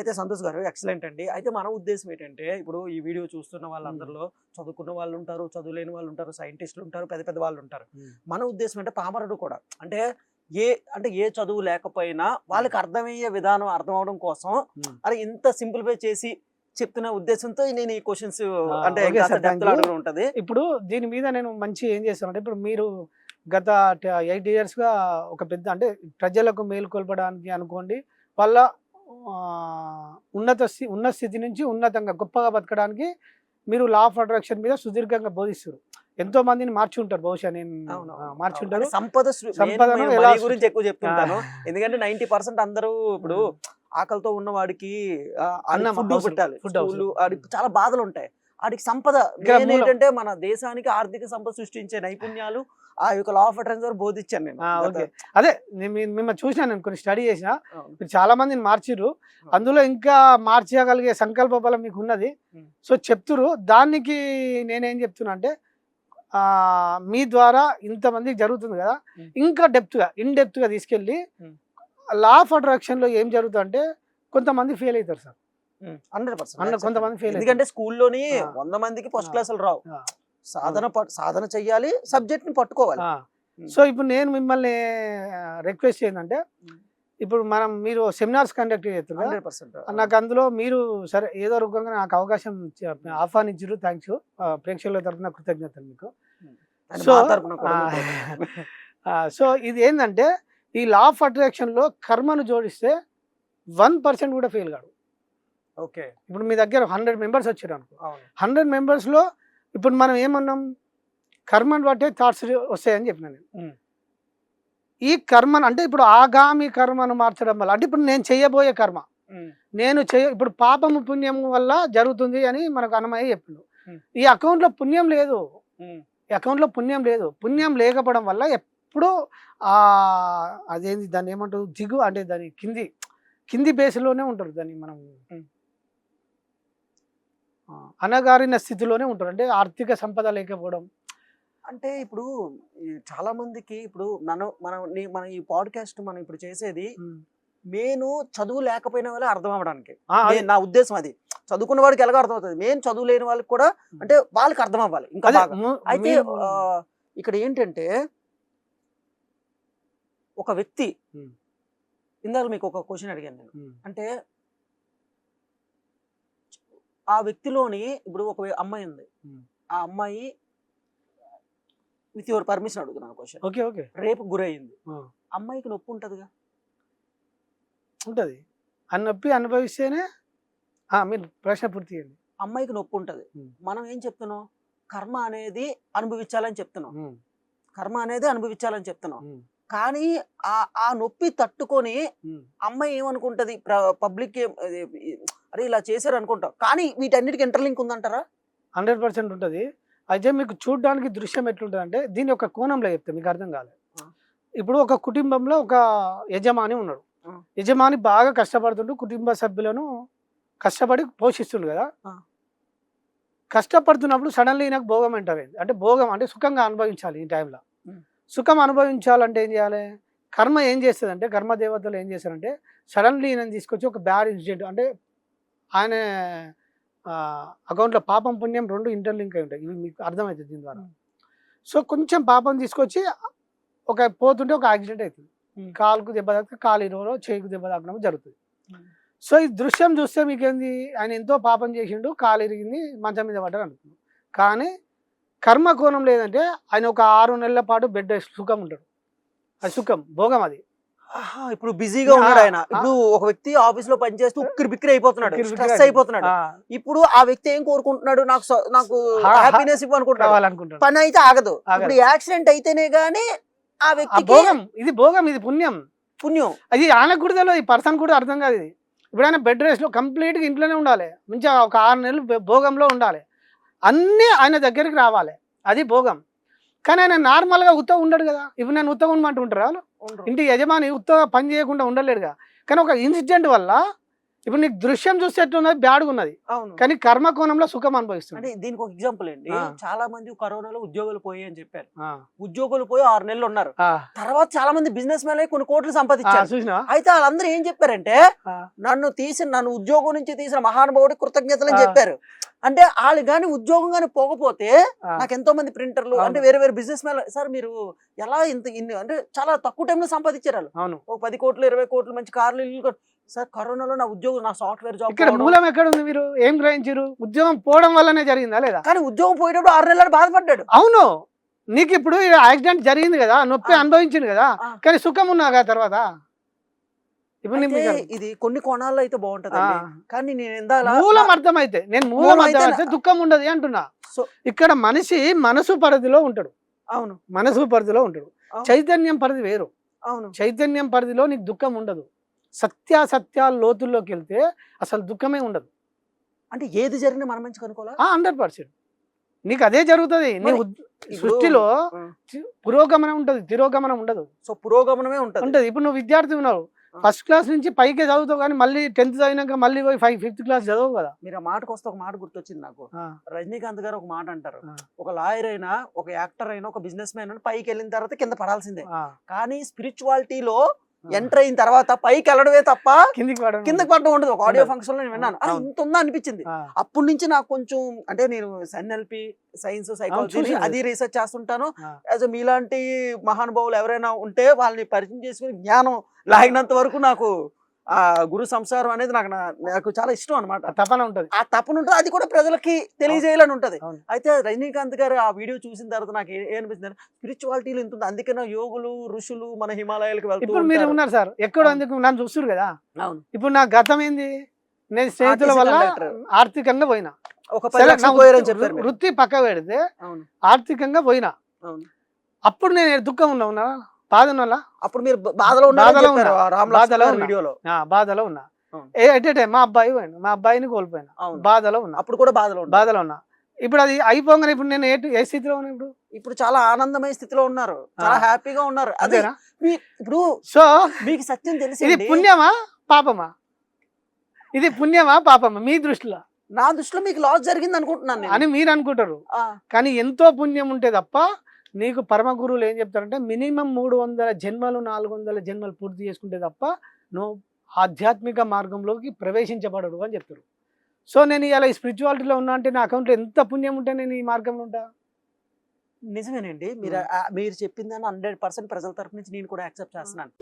అయితే సంతోష్ గారు ఎక్సలెంట్ అండి. అయితే మన ఉద్దేశం ఏంటంటే ఇప్పుడు ఈ వీడియో చూస్తున్న వాళ్ళందరిలో చదువుకున్న వాళ్ళు ఉంటారు చదువులేని వాళ్ళు ఉంటారు సైంటిస్టులు ఉంటారు పెద్ద పెద్ద వాళ్ళు ఉంటారు మన ఉద్దేశం అంటే పామరుడు కూడా. అంటే ఏ అంటే ఏ చదువు లేకపోయినా వాళ్ళకి అర్థమయ్యే విధానం అర్థం అవడం కోసం. అరే ఇంత సింప్లిఫై చేసి చెప్తున్న ఉద్దేశంతో నేను ఈ క్వశ్చన్స్ అంటే ఉంటది. ఇప్పుడు దీని మీద నేను మంచి ఏం చేస్తానంటే ఇప్పుడు మీరు గత ఎయిట్ ఇయర్స్గా ఒక పెద్ద అంటే ప్రజలకు మేలుకొల్పడానికి అనుకోండి వాళ్ళ ఉన్నత స్థి ఉన్నత స్థితి నుంచి ఉన్నతంగా గొప్పగా బతకడానికి మీరు లా ఆఫ్ అట్రాక్షన్ మీద సుదీర్ఘంగా బోధిస్తారు. ఎంతో మందిని మార్చి ఉంటారు బహుశా నేను. మార్చి ఉంటారు సంపద సృ- సంపదను నేను ఎలా money గురించి ఎక్కువ చెప్తుంటాను. ఆ. ఎందుకంటే నైన్టీ పర్సెంట్ అందరూ ఇప్పుడు ఆకలితో ఉన్న వాడికి అన్నం ఫుడ్ పెట్టాలి. ఆడికి చాలా బాధలు ఉంటాయి ఆడికి సంపద. ఏంటంటే మన దేశానికి ఆర్థిక సంపద సృష్టించే నైపుణ్యాలు ఆ యొక్క లా ఆఫ్ అట్రాక్షన్ బోధించాను నేను అదే మిమ్మల్ని చూసినా నేను కొన్ని స్టడీ చేసిన. మీరు చాలా మందిని మార్చిర్రు అందులో ఇంకా మార్చగలిగే సంకల్ప బలం మీకు ఉన్నది. సో చెప్తురు దానికి నేనేం చెప్తున్నా అంటే మీ ద్వారా ఇంతమందికి జరుగుతుంది కదా. ఇంకా డెప్త్గా ఇన్ డెప్త్గా తీసుకెళ్ళి. లా ఆఫ్ అట్రాక్షన్లో ఏం జరుగుతుందంటే కొంతమంది ఫెయిల్ అవుతారు సార్ హండ్రెడ్ పర్సెంట్. అన్న కొంతమంది fail ఎందుకంటే స్కూల్లోని. వంద మందికి ఫస్ట్. క్లాసులు రావు. సాధన సాధన చెయ్యాలి సబ్జెక్ట్ని పట్టుకోవాలి. సో ఇప్పుడు నేను మిమ్మల్ని రిక్వెస్ట్ ఏంటంటే. ఇప్పుడు మనం మీరు సెమినార్స్ కండక్ట్ చేస్తున్నారు నాకు అందులో మీరు సరే ఏదో రూపంగా నాకు అవకాశం ఆహ్వానించారు థ్యాంక్స్ ప్రేక్షకుల తరఫున కృతజ్ఞతలు మీకు. సో సో ఇది ఏంటంటే ఈ లా ఆఫ్ అట్రాక్షన్లో కర్మను జోడిస్తే వన్ పర్సెంట్ కూడా ఫెయిల్ కాడు ఓకే. ఇప్పుడు మీ దగ్గర హండ్రెడ్ మెంబర్స్ వచ్చారు అనుకో. హండ్రెడ్ మెంబర్స్లో ఇప్పుడు మనం ఏమన్నాం? కర్మను బట్టే థాట్స్ వస్తాయని చెప్పిన నేను. ఈ కర్మను అంటే ఇప్పుడు ఆగామి కర్మను మార్చడం వల్ల అంటే ఇప్పుడు నేను చేయబోయే కర్మ. నేను చేయ ఇప్పుడు పాపము పుణ్యం వల్ల జరుగుతుంది అని మనకు అన్నమయ్య చెప్పిండు. ఈ అకౌంట్లో పుణ్యం లేదు. ఈ అకౌంట్లో పుణ్యం లేదు. పుణ్యం లేకపోవడం వల్ల ఎప్పుడూ ఆ అదేంది దాన్ని ఏమంటారు? జిగు అంటే దాని కింది కింది బేస్లోనే ఉంటారు దాన్ని మనం అనగారిన స్థితిలోనే ఉంటారు. అంటే ఆర్థిక సంపద లేకపోవడం. అంటే ఇప్పుడు చాలా మందికి ఇప్పుడు నన్ను మనం మన ఈ పాడ్కాస్ట్ మనం ఇప్పుడు చేసేది నేను చదువు లేకపోయిన వాళ్ళే అర్థం అవ్వడానికి. నా ఉద్దేశం అది. చదువుకున్న వాడికి ఎలాగో అర్థం అవుతుంది. నేను చదువు లేని వాళ్ళకి కూడా అంటే వాళ్ళకి అర్థం అవ్వాలి ఇంకా అయితే ఇక్కడ ఏంటంటే ఒక వ్యక్తి. ఇందాక మీకు ఒక క్వశ్చన్ అడిగాను నేను. అంటే ఆ వ్యక్తిలోని ఇప్పుడు ఒక అమ్మాయి ఉంది. ఆ అమ్మాయి విత్ యువర్ పర్మిషన్ అడుగుతున్నాను క్వశ్చన్. Okay okay. రేపు గురయింది. ఆ. అమ్మాయికి నొప్పి ఉంటుందిగా? ఉంటుంది. అని నొప్పి అనుభవిస్తేనే ఆ, మీరు ప్రశ్న పూర్తి చేయండి. అమ్మాయికి నొప్పి ఉంటది. మనం ఏం చెప్తున్నాం? కర్మ అనేది అనుభవించాలని చెప్తున్నాం. కర్మ అనేది అనుభవించాలని చెప్తున్నాం. కానీ ఆ ఆ నొప్పి తట్టుకొని. అమ్మాయి ఏమనుకుంటది? పబ్లిక్ అరే ఇలా చేశారు అనుకుంటాం కానీ వీటన్నిటికి ఇంటర్లింక్ ఉందంటారా? హండ్రెడ్ పర్సెంట్ ఉంటుంది. అయితే మీకు చూడడానికి దృశ్యం ఎట్లుంటుంది అంటే దీని ఒక కోణంలో చెప్తే మీకు అర్థం కాలేదు. ఇప్పుడు ఒక కుటుంబంలో ఒక యజమాని ఉన్నాడు. యజమాని బాగా కష్టపడుతుంటూ కుటుంబ సభ్యులను కష్టపడి పోషిస్తుండు కదా. కష్టపడుతున్నప్పుడు సడన్లీ నాకు భోగం ఎంటర్ అయింది అంటే భోగం అంటే సుఖంగా అనుభవించాలి ఈ టైంలో. సుఖం అనుభవించాలంటే ఏం చేయాలి? కర్మ ఏం చేస్తుంది అంటే కర్మ దేవతలు ఏం చేస్తారంటే సడన్లీ ఈయన తీసుకొచ్చి ఒక బ్యాడ్ ఇన్సిడెంట్ అంటే ఆయన అకౌంట్లో పాపం పుణ్యం రెండు ఇంటర్లింక్ అయి ఉంటాయి. ఇవి మీకు అర్థమవుతుంది దీని ద్వారా. సో కొంచెం పాపం తీసుకొచ్చి ఒక పోతుంటే ఒక యాక్సిడెంట్ అవుతుంది. కాలుకు దెబ్బ తాకితే కాలు ఇరవలో చేయికి దెబ్బ తాకడం జరుగుతుంది. సో ఈ దృశ్యం చూస్తే మీకేంది? ఆయన ఎంతో పాపం చేసిండు కాలు ఇరిగింది మంచం మీద పడ్డారు అనుకున్నాం కానీ కర్మ కోణం లేదంటే ఆయన ఒక ఆరు నెలల పాటు బెడ్ సుఖం ఉంటాడు. అది సుఖం భోగం అది. ఇప్పుడు బిజీగా ఉన్నాడు ఆయన. ఇప్పుడు ఒక వ్యక్తి ఆఫీస్లో పనిచేస్తూ ఉక్కిరి బిక్కిరి అయిపోతున్నాడు. స్ట్రెస్ అయిపోతున్నాడు. ఇప్పుడు ఆ వ్యక్తి ఏం కోరుకుంటున్నాడు? నాకు నాకు హ్యాపీనెస్ ఇవ్వనుకుంటున్నాడు. పని అయితే ఆగదు. ఇప్పుడు యాక్సిడెంట్ అయితేనే గానీ ఆ వ్యక్తికి భోగం ఇది భోగం ఇది పుణ్యం. పుణ్యం. అది ఆయనకు కూడా తెలియదు ఈ పర్సన్ కూడా అర్థం కాదు ఇది. ఇప్పుడు ఆయన బెడ్ రెస్ట్లో కంప్లీట్గా ఇంట్లోనే ఉండాలి. మంచిగా ఒక ఆరు నెలలు భోగంలో ఉండాలి. అన్నీ ఆయన దగ్గరికి రావాలి. అది భోగం. కానీ ఆయన నార్మల్గా ఉత్తగా ఉండడు కదా. ఇప్పుడు నేను ఉత్తగా ఉండమంటూ ఉంటారా వాళ్ళు? ఇంటి యజమాని ఉత్తగా పని చేయకుండా ఉండలేడుగా. కానీ ఒక ఇన్సిడెంట్ వల్ల ఇప్పుడు నీకు దృశ్యం చూస్తే ఎట్లున్నది? బ్యాడ్గా ఉన్నది అవును. కానీ కర్మ కోణంలో సుఖం అనుభవిస్తుంది. అంటే దీనికి ఒక ఎగ్జాంపుల్ అండి. ఆ. చాలా మంది కరోనాలో ఉద్యోగాలు పోయి అని చెప్పారు. ఆ, ఉద్యోగులు పోయి ఆరు నెలలు ఉన్నారు. ఆ, తర్వాత చాలా మంది బిజినెస్ మ్యాన్ కొన్ని కోట్లు ఆ, సంపాదించారు అయితే వాళ్ళందరూ ఏం చెప్పారంటే ఆ. నన్ను తీసిన నన్ను ఉద్యోగం నుంచి తీసిన మహానుభావుడి కృతజ్ఞతలు అని ఆ. చెప్పారు. అంటే వాళ్ళు కానీ ఉద్యోగం కానీ పోకపోతే ఆ, నాకు ఎంతో మంది ప్రింటర్లు అవును. అంటే వేరే వేరే బిజినెస్ మ్యాన్ సార్ మీరు ఎలా ఇంత ఇన్ని అంటే చాలా తక్కువ టైంలో సంపాదించారు వాళ్ళు. అవును. ఒక పది కోట్లు ఇరవై కోట్లు మంచి కార్లు ఇల్లు సార్ కరోనాలో నా ఉద్యోగం నా సాఫ్ట్వేర్ జాబ్ ఇక్కడ మూలం ఎక్కడ ఉంది మీరు? ఏం గ్రహించారు ఉద్యోగం పోవడం వల్లనే జరిగిందా లేదా? కానీ ఉద్యోగం పోయేటప్పుడు ఆరు నెలలు బాధపడ్డాడు. అవును. నీకు ఇప్పుడు యాక్సిడెంట్ జరిగింది కదా నొప్పి. అనుభవించింది కదా. కానీ సుఖం ఉన్నా కదా తర్వాత? ఇప్పుడు ఇది కొన్ని కోణాల్లో అయితే బాగుంటది. కానీ నేను ఎందాల మూలం అర్థమైతే నేను మూలం మూలం అయితే అర్థమైతే దుఃఖం ఉండదు అంటున్నా. సో ఇక్కడ మనిషి మనసు పరిధిలో ఉంటాడు. అవును. మనసు పరిధిలో ఉంటాడు. చైతన్యం పరిధి వేరు. అవును. చైతన్యం పరిధిలో నీకు దుఃఖం ఉండదు. సత్యాసత్యాల లోతుల్లోకి వెళ్తే అసలు దుఃఖమే ఉండదు. అంటే ఏది జరిగినా మనం మంచి కనుకోవాలా హండ్రెడ్ పర్సెంట్. నీకు అదే జరుగుతుంది. నీ సృష్టిలో పురోగమనం ఉంటది తిరోగమనం ఉండదు. సో పురోగమనమే ఉంటది. ఉంటది. ఇప్పుడు నువ్వు విద్యార్థి ఉన్నావు. ఫస్ట్ క్లాస్ నుంచి పైకే చదువుతావు కానీ మళ్ళీ టెన్త్ చదివినాక మళ్ళీ పోయి ఫైవ్ ఫిఫ్త్ క్లాస్ చదవవు కదా. మీరు ఆ మాటకు వస్తే ఒక మాట గుర్తొచ్చింది నాకు. రజనీకాంత్ గారు ఒక మాట అంటారు. ఒక లాయర్ అయినా ఒక యాక్టర్ అయినా ఒక బిజినెస్ మ్యాన్ అయినా పైకి వెళ్ళిన తర్వాత కింద పడాల్సిందే. కానీ స్పిరిచువాలిటీలో. ఎంటర్ అయిన తర్వాత పైకి వెళ్ళడమే తప్ప కిందికి పడడం కిందకి పడడం ఉండదు ఒక ఆడియో. ఫంక్షన్లో నేను విన్నాను అవును. ఇంత ఉందా అనిపించింది అప్పటి నుంచి నాకు కొంచెం అంటే నేను ఎన్ఎల్పి సైన్స్ సైకాలజీ. అది రీసెర్చ్ చేస్తుంటాను. యాజ్ మీలాంటి మహానుభావులు ఎవరైనా ఉంటే వాళ్ళని పరిచయం చేసుకుని జ్ఞానం లాగినంత వరకు నాకు ఆ గురు సంసారం అనేది నాకు నాకు చాలా ఇష్టం అనమాట తపన ఉంటది. ఆ తపన ఉంటుంది అది కూడా ప్రజలకి తెలియజేయాలని ఉంటది. అయితే రజనీకాంత్ గారు ఆ వీడియో చూసిన తర్వాత నాకు ఏ- ఏమనిపించింది స్పిరిచువాలిటీలో ఇంత ఉంది అందుకనే యోగులు ఋషులు మన హిమాలయాలకు వెళ్తూ ఇప్పుడు మీరు. ఉన్నారు సార్ ఎక్కడ అవును. ఎందుకు నన్ను చూస్తారు కదా? అవును. ఇప్పుడు నా గతం ఏంది నేను స్నేహితుల వల్ల. ఆర్థికంగా పోయినా. ఒక వృత్తి- పక్క పెడితే ఆర్థికంగా పోయినా. అప్పుడు నేను దుఃఖం ఉన్నా ఉన్నా బాధ ఉన్నా అప్పుడు మీరు బాధలో బాధలో చెప్పారు ఉన్నా. ఆ రామ్ బాధలో. వీడియోలో. బాధలో ఉన్నా. అవును. ఏ మా అబ్బాయి పోయిండు. మా అబ్బాయిని కోల్పోయినా. బాధలో ఉన్నా. అప్పుడు కూడా బాధలో ఉన్నారు బాధలో ఉన్నా. ఇప్పుడు అది అయిపోగానే ఇప్పుడు నేను ఏ ఏ స్థితిలో ఉన్నా ఇప్పుడు? ఇప్పుడు చాలా ఆనందమయ స్థితిలో ఉన్నారు. చాలా. హ్యాపీగా ఉన్నారు. అదే అదేనా ఇప్పుడు సో మీకు సత్యం తెలిసి ఇది పుణ్యమా? పాపమా? ఇది పుణ్యమా? పాపమా? మీ దృష్టిలో. నా దృష్టిలో మీకు లాస్ జరిగింది అనుకుంటున్నాను నేను. అని మీరు అనుకుంటారు. కానీ ఎంతో పుణ్యం ఉంటే తప్ప నీకు పరమ గురువులు ఏం చెప్తారంటే మినిమం మూడు వందల జన్మలు నాలుగు వందల జన్మలు పూర్తి చేసుకుంటే తప్ప నువ్వు ఆధ్యాత్మిక మార్గంలోకి ప్రవేశించబడడు అని చెప్తారు. సో నేను ఇలా ఈ స్పిరిచువాలిటీలో ఉన్నా అంటే నా అకౌంట్లో ఎంత పుణ్యం ఉంటే నేను ఈ మార్గంలో ఉంటా? నిజమేనండి. మీరు మీరు చెప్పిందని హండ్రెడ్ పర్సెంట్ ప్రజల తరపు నుంచి నేను కూడా యాక్సెప్ట్ చేస్తున్నాను.